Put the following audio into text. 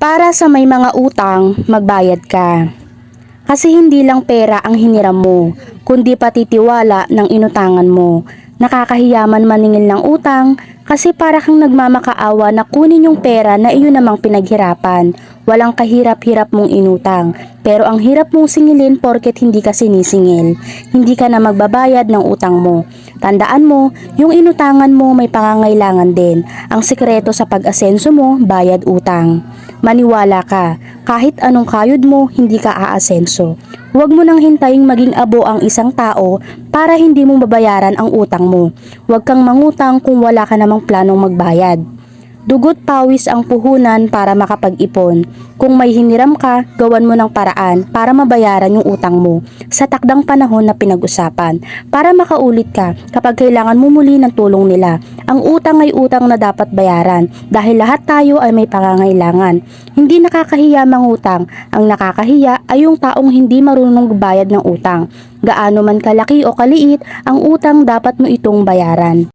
Para sa may mga utang, magbayad ka. Kasi hindi lang pera ang hiniram mo, kundi pati tiwala ng inutangan mo. Nakakahiyaman maningil ng utang kasi para kang nagmamakaawa na kunin yung pera na iyon namang pinaghirapan. Walang kahirap-hirap mong inutang, pero ang hirap mong singilin porket hindi ka sinisingil. Hindi ka na magbabayad ng utang mo. Tandaan mo, yung inutangan mo may pangangailangan din. Ang sikreto sa pag-asenso mo, bayad utang. Maniwala ka, kahit anong kayod mo, hindi ka aasenso. Huwag mo nang hintaying maging abo ang isang tao para hindi mo babayaran ang utang mo. Huwag kang mangutang kung wala ka namang planong magbayad. Dugot pawis ang puhunan para makapag-ipon. Kung may hiniram ka, gawan mo ng paraan para mabayaran yung utang mo sa takdang panahon na pinag-usapan. Para makaulit ka kapag kailangan mo muli ng tulong nila. Ang utang ay utang na dapat bayaran dahil lahat tayo ay may pangangailangan. Hindi nakakahiya mangutang. Ang nakakahiya ay yung taong hindi marunong bayad ng utang. Gaano man kalaki o kaliit, ang utang dapat mo itong bayaran.